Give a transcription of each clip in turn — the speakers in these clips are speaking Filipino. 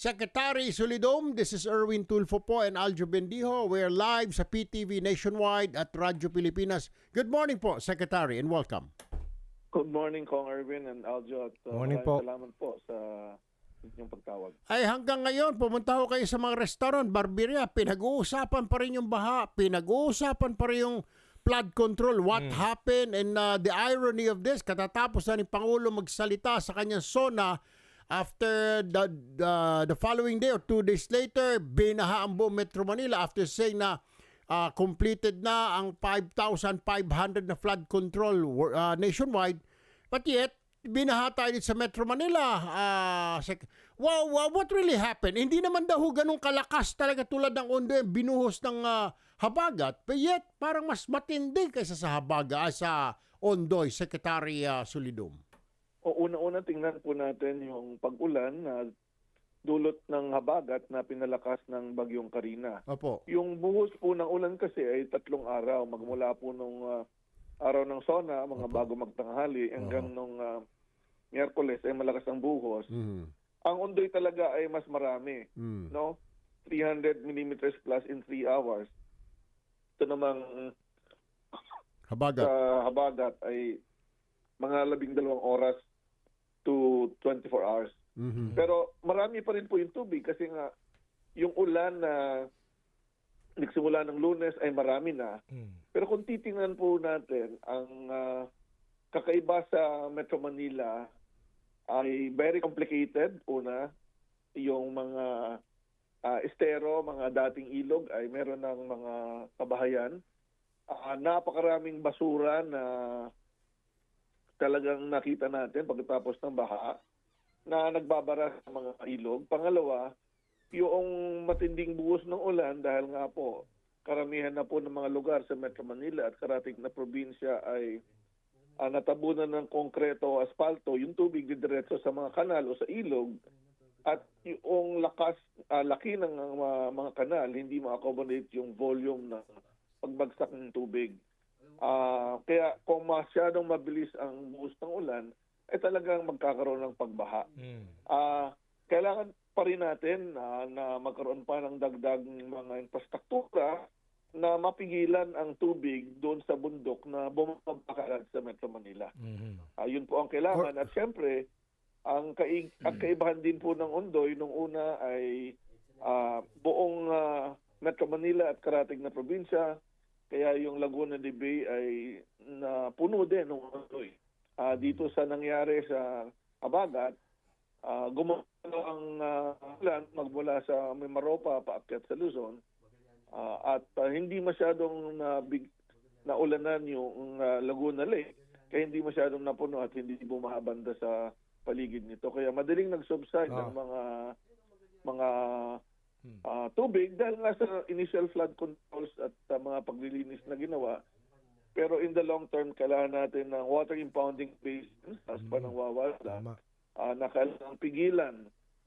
Secretary Solidom, this is Erwin Tulfo po and Aljo Bendijo. We're live sa PTV Nationwide at Radyo Pilipinas. Good morning po, Secretary, and welcome. Good morning, Kong Erwin and Aljo. At uh, Morning po. salamat po sa inyong pagtawag. Ay hanggang ngayon, pumunta ho kayo sa mga restaurant, barberia, pinag-uusapan pa rin yung baha, pinag-uusapan pa rin yung flood control, what happened, and uh, the irony of this, katatapos na ni Pangulo magsalita sa kanyang SONA, after the, the, the following day or two days later, binaha ang buong Metro Manila after saying na uh, completed na ang 5,500 na flood control uh, nationwide. But yet, binaha tayo sa Metro Manila. Ah, sec- wow, wow, what really happened? Hindi naman daw ganun kalakas talaga tulad ng Ondo binuhos ng ah, habagat. But yet, parang mas matindi kaysa sa habaga, ah, sa Ondoy, Secretary ah, Solidum. O una-una tingnan po natin yung pag-ulan na dulot ng habagat na pinalakas ng bagyong Karina. Opo. Yung buhos po ng ulan kasi ay tatlong araw. Magmula po nung ah, araw ng SONA, mga bago magtanghali, hanggang nung ah, Miyerkules ay malakas ang buhos. Mhm. Ang undoy talaga ay mas marami. Mm. No? 300 millimeters plus in 3 hours. Ito namang Habagat. sa habagat ay mga labing dalawang oras to 24 hours. Mhm. Pero marami pa rin po yung tubig kasi nga yung ulan na nagsimula ng lunes ay marami na. Mm. Pero kung titingnan po natin, ang ah, kakaiba sa Metro Manila ay very complicated. Una, yung mga ah, estero, mga dating ilog ay meron ng mga kabahayan. Ah, napakaraming basura na talagang nakita natin pagkatapos ng baha na nagbabara sa mga ilog. Pangalawa, yung matinding buhos ng ulan dahil nga po karamihan na po ng mga lugar sa Metro Manila at karating na probinsya ay ah, natabunan ng konkreto o asfalto, yung tubig didiretso sa mga kanal o sa ilog at yung lakas, ah, laki ng mga, mga kanal, hindi ma-accommodate yung volume ng pagbagsak ng tubig. Ah, kaya kung masyadong mabilis ang buhos ng ulan, ay talagang magkakaroon ng pagbaha. Mm. Ah, kailangan pa rin natin na, na magkaroon pa ng dagdag mga infrastruktura na mapigilan ang tubig doon sa bundok na bumabakalan sa Metro Manila. Mhm. Ah, yun po ang kailangan. At syempre, ang, kaig- ang kaibahan din po ng Ondoy nung una ay ah, buong ah, Metro Manila at karating na probinsya. Kaya yung Laguna de Bay ay napuno din ng Ondoy. Ah, dito sa nangyari sa Abagat, uh, gumalaw ang ah, ulan magmula sa Mimaropa paakyat sa Luzon Ah, at ah, hindi masyadong nabig, naulanan yung ah, Laguna Lake kaya hindi masyadong napuno at hindi bumahabanda sa paligid nito kaya madaling nag-subside Ah. ang mga mga Hmm. ah, tubig dahil nga sa initial flood controls at ah, mga paglilinis na ginawa pero in the long term kailangan natin ng water impounding basins as pa nang wawala Tama. ah, na kailangang pigilan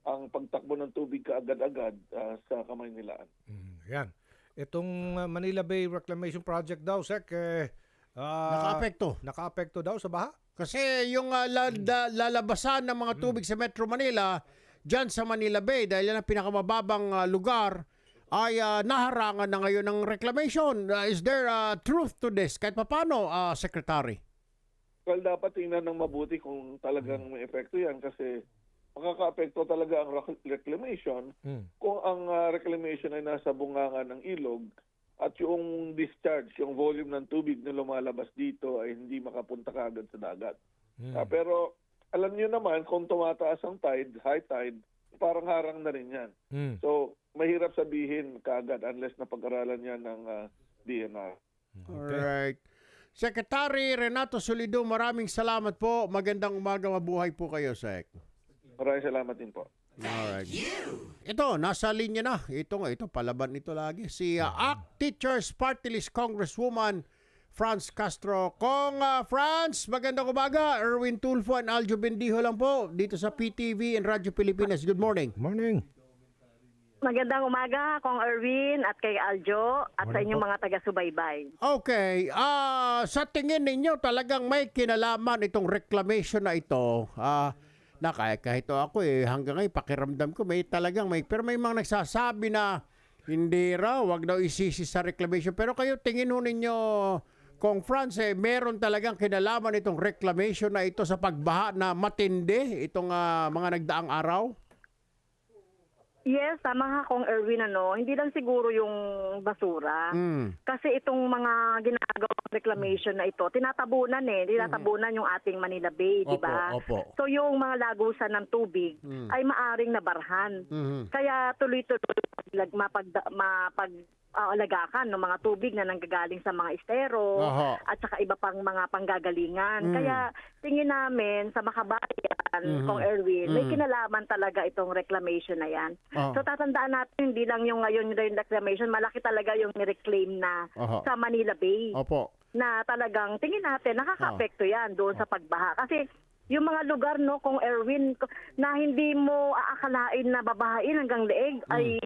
ang pagtakbo ng tubig kaagad-agad ah, sa Kamaynilaan. Mm. Yan. Itong uh, Manila Bay Reclamation Project daw, Sek, eh, ah, Nakaapekto. nakaapekto daw sa baha? Kasi yung ah, la- da- lalabasan ng mga tubig sa Metro Manila, dyan sa Manila Bay, dahil yan ang pinakamababang ah, lugar, ay ah, naharangan na ngayon ng reclamation. Ah, is there ah, truth to this? Kahit papano, ah, Secretary? Well, dapat tingnan ng mabuti kung talagang may epekto yan kasi makaka-apekto talaga ang rec- reclamation Mm. kung ang ah, reclamation ay nasa bungangan ng ilog at yung discharge, yung volume ng tubig na lumalabas dito ay hindi makapunta kagad sa dagat. Mm. Ah, pero alam niyo naman kung tumataas ang tide, high tide, parang harang na rin yan. Mm. So, mahirap sabihin kaagad unless na pag-aralan yan ng ah, DNR. Alright. Secretary Renato Solido, maraming salamat po. Magandang umaga, mabuhay po kayo, Sec. Maraming salamat din po. Alright. Ito, nasa linya na. Ito nga, ito, palaban nito lagi. Si uh, ACT Teachers Party List Congresswoman Franz Castro. Kong uh, Franz, magandang umaga. Erwin Tulfo and Aljo Bendijo lang po dito sa PTV and Radyo Pilipinas. Good morning. Morning. Magandang umaga, Kong Erwin at kay Aljo at sa inyong mga taga-subaybay. Okay, ah sa tingin ninyo talagang may kinalaman itong reclamation na ito. Ah na kahit, kahit ako eh, hanggang ngayon, pakiramdam ko, may talagang may, pero may mga nagsasabi na hindi raw, wag daw isisi sa reclamation. Pero kayo, tingin ho ninyo, kung France, eh, meron talagang kinalaman itong reclamation na ito sa pagbaha na matindi itong ah, mga nagdaang araw? Yes, tama nga kong Erwin, ano, hindi lang siguro yung basura. Mm. Kasi itong mga ginagawang reclamation na ito, tinatabunan eh. Tinatabunan yung ating Manila Bay, di ba? Opo. So yung mga lagusan ng tubig Mm. ay maaring nabarhan. Mhm. Kaya tuloy-tuloy lag- mapag, mapag ah, alagakan ng mga tubig na nanggagaling sa mga estero Aha. at saka iba pang mga panggagalingan. Mm. Kaya tingin namin sa makabayan, Mhm. kong Erwin, may Mm. kinalaman talaga itong reclamation na yan. Ah. So tatandaan natin, hindi lang yung ngayon yung reclamation, malaki talaga yung nireclaim na Aha. sa Manila Bay Opo. na talagang tingin natin nakaka-apekto yan doon sa pagbaha. Kasi yung mga lugar no kung Erwin na hindi mo aakalain na babahain hanggang leeg ay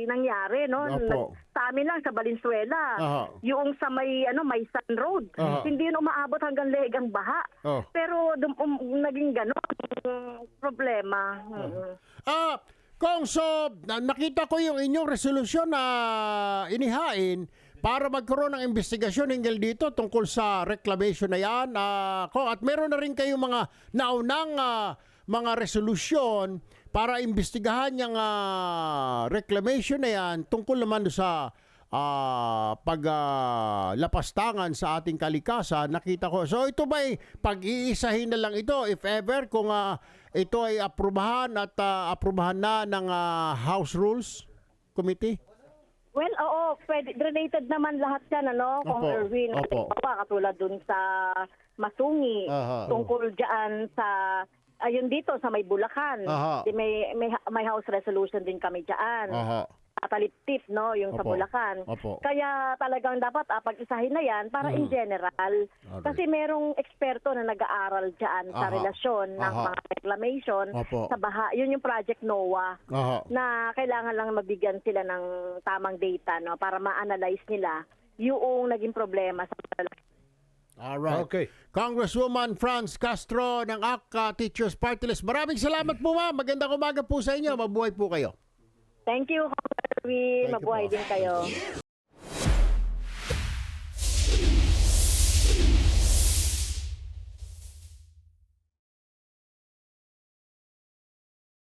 nangyari no Opo. Sa amin lang sa Valenzuela Aha. yung sa may ano may Sun Road Aha. hindi yun umaabot hanggang leeg ang baha Oh. pero dum- um, naging ganon problema Mm. Ah, Kong, so na- nakita ko yung inyong resolusyon na inihain para magkaroon ng investigasyon hinggil dito tungkol sa reclamation na yan. Kong, at meron na rin kayong mga naunang ah, mga resolusyon para imbestigahan yung ah, reclamation na yan tungkol naman sa ah paglapastangan sa ating kalikasan nakita ko so ito ba pag-iisahin na lang ito if ever kung ah, ito ay aprubahan at ah, aprubahan na ng ah, House Rules Committee Well, oo, pwede, related naman lahat yan, ano, kung Opo, Erwin. opo. Halimbawa, katulad dun sa Masungi, Aha. tungkol dyan sa, ayun dito, sa may Bulacan. Aha. Di May, may, may house resolution din kami dyan. Aha. Tatalip-tip, no, yung sa Opo. Bulacan. Opo. Kaya talagang dapat ah, pag-isahin na yan para in general. Alright. Kasi merong eksperto na nag-aaral dyan sa Aha. relasyon ng Aha. mga reclamation Opo. sa baha. Yun yung Project NOAA Aha. na kailangan lang mabigyan sila ng tamang data no para ma-analyze nila yung naging problema sa Alright. Okay. Congresswoman Franz Castro ng ACA Teachers Party List. Maraming salamat po ma'am. Magandang umaga po sa inyo. Mabuhay po kayo. Thank you, you Mabuhay din kayo.